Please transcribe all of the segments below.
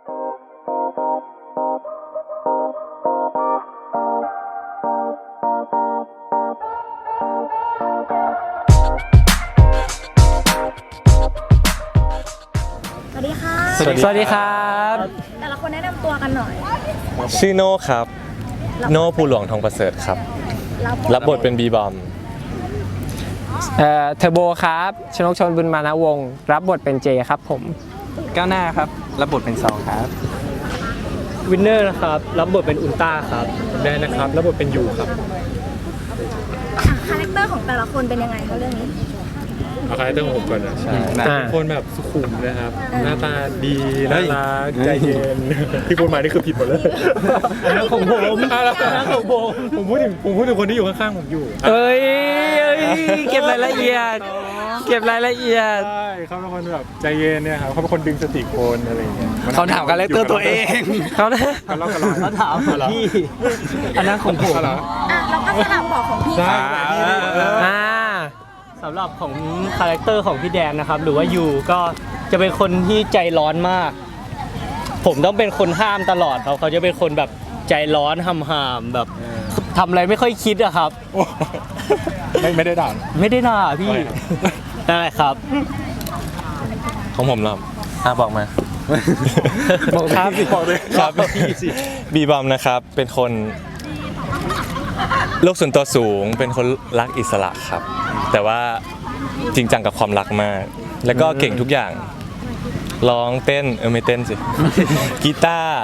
สวัสดีค่ะ สวัสดีสวัสดีครับ แต่ละคนแนะนำตัวกันหน่อย ชื่อโน่ครับ โน่ภูหลวงทองประเสริฐครับ รับบทเป็นบีบอม เอ่อเทอร์โบครับ ชนกชนบุญมานวงศ์รับบทเป็นเจครับผม ก้าวหน้าครับ รับบทเป็นซองครับ วินเนอร์นะครับ รับบทเป็นอุลตร้าครับแดนนะครับ รับบทเป็นยูครับอะคาแรคเตอร์ของแต่ละคนเป็นยังไงคะเรื่องนี้ เอาคาแรคเตอร์ของผมก่อนนะใช่ อ่าคนแบบสุขุมนะครับ หน้าตาดีน่ารักใจเย็น ที่พูดมานี่คือผิดหมดเลยอันนั้นของผมอันนั้นของผมผมพูดถึงผมพูดถึงคนที่อยู่ข้างๆผมอยู่เอ้ยเอ้ยเก็บรายละเอียด เก็บรายละเอียด ใช่เขาเป็นคนแบบใจเย็นเนี่ยครับเขาเป็นคนดึงสติคนอะไรอย่างเงี้ยเขาถามคาแรคเตอร์ตัวเองเขานะกันเล่ากันเล่าเขาถามพี่อันนั้นของผมเหรออะเราก็สลับบอกของพี่ใช่อ่าสำหรับของคาแรคเตอร์ของพี่แดนนะครับ หรือว่ายูก็จะเป็นคนที่ใจร้อนมาก ผมต้องเป็นคนห้ามตลอดครับเขาจะเป็นคนแบบใจร้อนห้ามๆแบบทำอะไรไม่ค่อยคิดอะครับ โอ้ไม่ไม่ได้ด่าไม่ได้น่าพี่ไม่ครับ นั่นแหละครับ ของผมเหรออะบอกมาครับ บอกเลยครับบีบอมนะครับ เป็นคน โลกส่วนตัวสูง เป็นคนรักอิสระครับ แต่ว่าจริงจังกับความรักมาก แล้วก็เก่งทุกอย่าง ร้องเต้นเออไม่เต้นสิ กีตาร์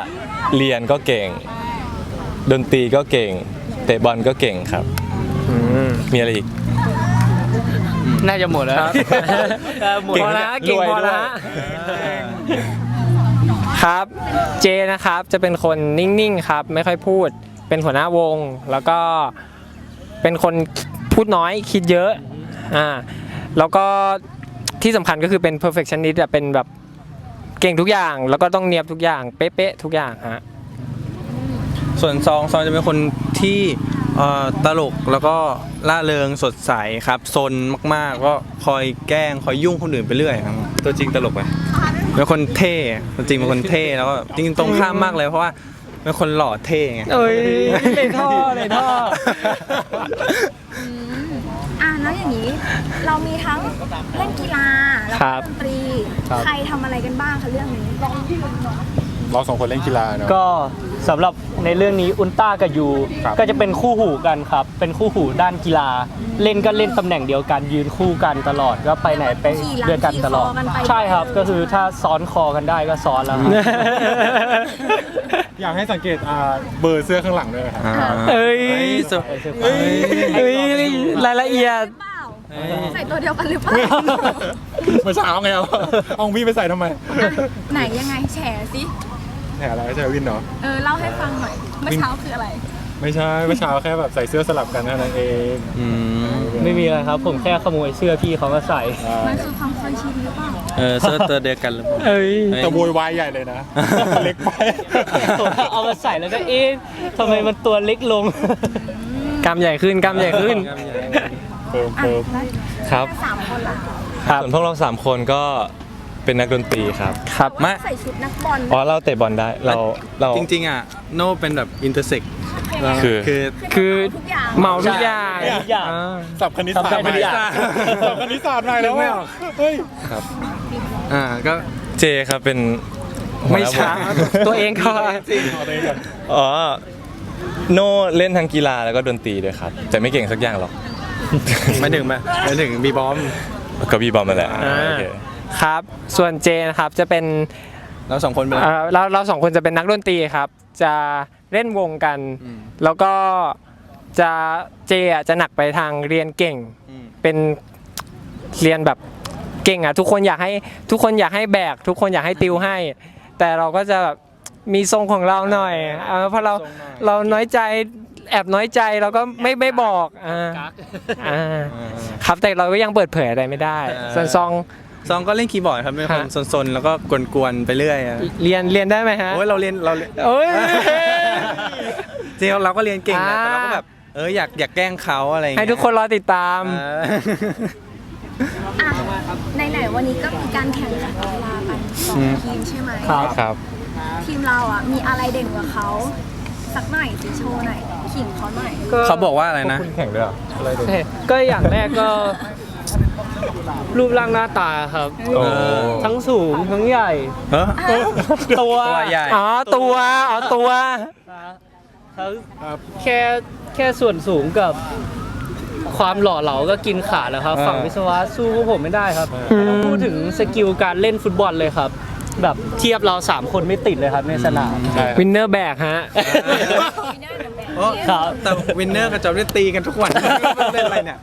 เรียนก็เก่ง ดนตรีก็เก่ง เตะบอลก็เก่งครับ มีอะไรอีก น่าจะหมดแล้วเออหมดพอแล้ละวเก่งพอละครับ เจนะครับจะเป็นคนนิ่งๆครับ ไม่ค่อยพูด เป็นหัวหน้าวง แล้วก็เป็นคนพูดน้อยคิดเยอะ อ่าแล้วก็ที่สำคัญก็คือเป็น perfectionist อะเป็นแบบเก่งทุกอย่าง แล้วก็ต้องเนียบทุกอย่าง เป๊ะๆทุกอย่างฮะ ส่วนซองซองจะเป็นคนที่เอ่อตลกแล้วก็ล่าเริงสดใสครับซนมากๆ ก็คอยแกล้งคอยยุ่งคนอื่นไปเรื่อยครับตัวจริงตลกไหมเป็นคนเท่ตัวจริงเป็นคนเท่แล้วก็จริงๆตรงข้ามมากเลยเพราะว่าเป็นคนหล่อเท่ไง เอ้ยในท่อในท่อ อะแล้วอย่างนี้ เรามีทั้งเล่นกีฬาแล้วครัก็บดนตรีใครทำอะไรกันบ้างคะเรื่องนี้ เราสองคนเล่นกีฬาเนาะ ก็สำหรับในเรื่องนี้อุลตร้ากับยูครับ ก็จะเป็นคู่หูกันครับ เป็นคู่หูด้านกีฬา เล่นก็เล่นตำแหน่งเดียวกันยืนคู่กันตลอดก็ไปไหนไปขี่หลังด้วยกันตลอด ขี่คอกันไป ใช่ครับก็คือถ้าซ้อนคอกันได้ก็ซ้อนแล้วครับ อยากให้สังเกตอ่าเบอร์เสื้อข้างหลังด้วยครับ อ่าเอ้ยสวเอ้ยรายละเอียดเปล่าใส่ตัวเดียวกันหรือเปล่าเมื่อเช้าไงเอาเอาของพี่ไปใส่ทำไม อะไหนยังไงแฉสิ แหมอะไรใช่วินเนาะเออเล่าให้ฟังหน่อยเมื่อเช้าคืออะไรไม่ใช่เมื่อเช้าแค่แบบใส่เสื้อสลับกันเท่านั้นเองอืมไม่มีอะไรครับ ผมแค่ขโมยเสื้อพี่เขามาใส่ มันคือความเคยชินหรือเปล่าเออเสื้อตัวเดียวกันหรือเปล่าเอ้ยแต่โวยวายใหญ่เลยนะเล็กไปผมเอามาใส่แล้วก็เอ๊ะทำไมมันตัวเล็กลงกำใหญ่ขึ้นกำใหญ่ขึ้นเพิ่มอะเพิ่มแล้วครับสามคนล่ะครับส่วนพวกเราสามคนก็ เป็นนักดนตรีครับ ครับไม่ใส่ชุดนักบอลอ๋อเราเตะบอลได้เราเรา จริงๆอะโน่เป็นแบบอินเตอร์เซ็กคือ คือคือทุกอย่างเมาทุกอย่างทุกอย่างอ่าสับคณิตศาสตร์สับคณิตศาสตร์สับคณิตศาสตร์ใหม่แล้วอะเฮ้ยอ่าก็เจครับเป็นหัวไม่หน้าวงช้าตัวเองเขาเอาตัวเองก่อนอ๋อโน่เล่นทั้งกีฬาแล้วก็ดนตรีด้วยครับแต่ไม่เก่งสักอย่างหรอกไม่ถึงไหมไม่ถึงบีบอมก็บีบอมมาแหละอ่าโอเค ครับ ส่วนเจนะครับจะเป็นเราสองคนเป็น เอ่อเราเราสองคนจะเป็นนักดนตรีครับ จะเล่นวงกัน อืม แล้วก็จะเจอะจะหนักไปทางเรียนเก่ง อืมเป็นเรียนแบบเก่งอะทุกคนอยากให้ทุกคนอยากให้แบก ทุกคนอยากให้ติวให้ แต่เราก็จะแบบมีทรงของเราหน่อยเออเพราะเราเราน้อยใจแอบน้อยใจเราก็ไม่ไม่บอกอ่าอ่าครับแต่เราก็ยังเปิดเผยอะไรไม่ได้ส่วนซอง ซองก็เล่นคีย์บอร์ดครับเป็นคนฮะซนๆแล้วก็กวนๆไปเรื่อยอะเรียนเรียนได้ไหมฮะ โอ้ยเราเรียนเราเรียนโอ้ย จริงๆเราก็เรียนเก่งนะอ่าแต่เราก็แบบเอออยากอยากแกล้งเขาอะไรอย่างให้เงี้ยทุกคนรอติดตามเอออะไหนๆวันนี้ก็มีการแข่งขันกีฬากันสองทีมใช่ไหมครับ ครับ ทีมเราอะมีอะไรเด่นกว่าเขาสักหน่อยสิโชว์หน่อยขิงเขาหน่อยเขาบอกว่าอะไรนะ คุณแข่งด้วยเหรออะไรเด็ก ก็อย่างแรกก็ รูปร่างหน้าตาครับ โอ้ ทั้งสูงทั้งใหญ่ เออ ตัวตัวใหญ่ อ๋อตัวอ๋อตัว ทั้งแค่แค่ส่วนสูงกับความหล่อเหลาก็กินขาดแล้วครับ เออ ฝั่งวิศวะสู้พวกผมไม่ได้ครับอืมพูดถึงสกิลการเล่นฟุตบอลเลยครับ แบบเทียบเราสามคนไม่ติดเลยครับในสนาม วินเนอร์แบกฮะ โอ้ครับ แต่วินเนอร์กับจอมได้ตีกันทุกวันเล่นอะไรเนี่ย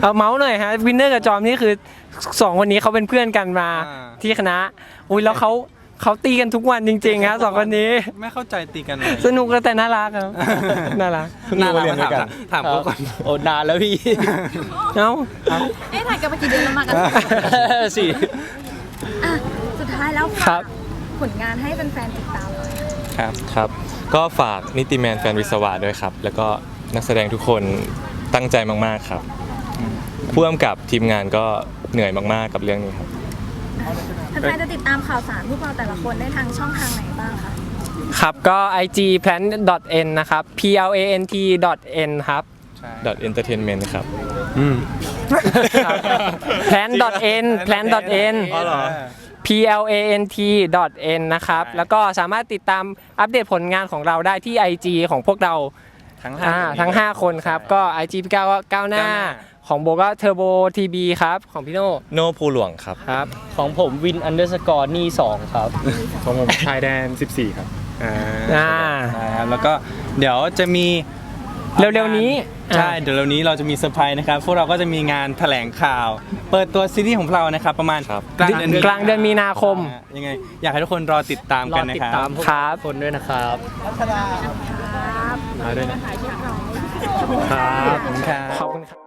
เอาเมาส์หน่อยฮะวินเนอร์กับจอมนี่คือสองคนนี้เขาเป็นเพื่อนกันมาอ่า ที่คณะอุ้ยแล้วเขาเขาตีกันทุกวันจริงๆฮะสองคนนี้ ไม่เข้าใจตีกันเลยสนุกแต่น่ารักครับน่ารักน่ารักเรียนด้ถาวมยกัน ถามเขาก่อน โอ้นานแล้วพี่ เอ้า เอ๊ะถ่ายกันมากี่เดือนแล้วมากันสิอะ สุดท้ายแล้วครัฝากบผลงานให้แฟนๆติดตามเลย ครับ ครับ ก็ฝากนิติแมนแฟนวิศวะด้วยครับ แล้วก็นักแสดงทุกคนตั้งใจมากๆครับพ่วงกับทีมงานก็เหนื่อยมากๆกับเรื่องนี้ครับแฟนๆจะติดตามข่าวสารพวกเราแต่ละคนได้ทางช่องทางไหนบ้างคะ ครับ ก็ ig plan n นะครับ p l a n t n ครับ dot entertainment ครับครับ plan n plan n อ๋อเหรอ p l a n t n นะครับแล้วก็สามารถติดตามอัปเดตผลงานของเราได้ที่ IG ของพวกเราทั้งอ่าห้าทั้ง 5 คนครับ ก็ IG พี่ก้าวก็ก้าวหน้า ก้าวหน้าของโบก็เทอร์โบทีบีครับ ของพี่โน่โน่ภูหลวงครับ ครับ ของผมวินอันเดอร์สกอร์นี่สองครับ ของผมชายแดน 14 ครับ อ่าอ่า ใช่ครับแล้วก็เดี๋ยวจะมี เร็วๆนี้ใช่อ่าเดี๋ยวเร็วนี้เราจะมีเซอร์ไพรส์นะครับพวกเราก็จะมีงานแถลงข่าว เปิดตัวซีรีส์ของเรานะครับประมาณครับกลางเดือนกลางเดือนมีนาคมอ่ายังไง อยากให้ทุกคนรอติดตามรกัอนนะติคดรับตามพวกครับ คนด้วยนะครับครับมาด้วยนะถ่ายที่เราครับ ขอบคุณครับขอบคุณครับ